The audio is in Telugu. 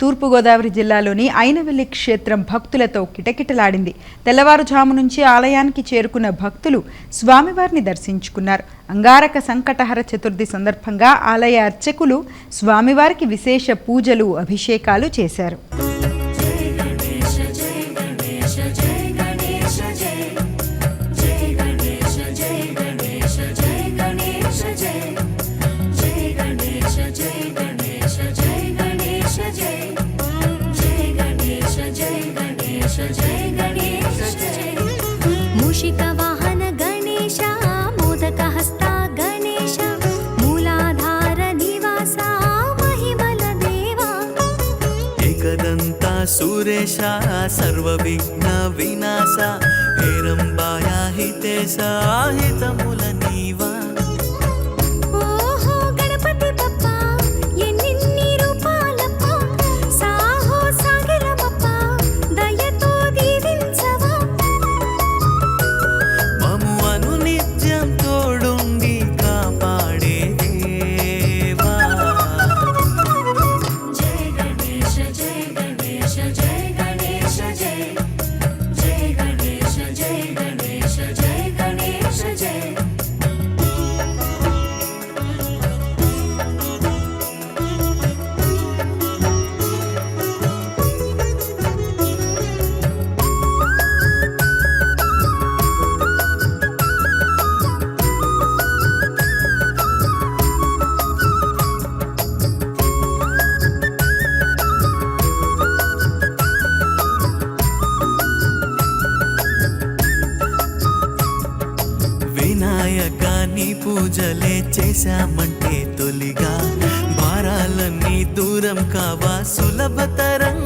తూర్పుగోదావరి జిల్లాలోని అయినవెల్లి క్షేత్రం భక్తులతో కిటకిటలాడింది. తెల్లవారుజాము నుంచి ఆలయానికి చేరుకున్న భక్తులు స్వామివారిని దర్శించుకున్నారు. అంగారక సంకటహర చతుర్థి సందర్భంగా ఆలయ అర్చకులు స్వామివారికి విశేష పూజలు అభిషేకాలు చేశారు. मूषिकवाहन गणेश मोदकहस्ता गणेश मूलाधार निवासा महिमल देवा एकदन्ता सुरेशा सर्वविघ्न विनाशा हेरम्बाया हितेशा हितमुल నీవా వినాయక పూజలే చేశామంటే తొలిగా. భారాలన్నీ దూరం కావా సులభతరం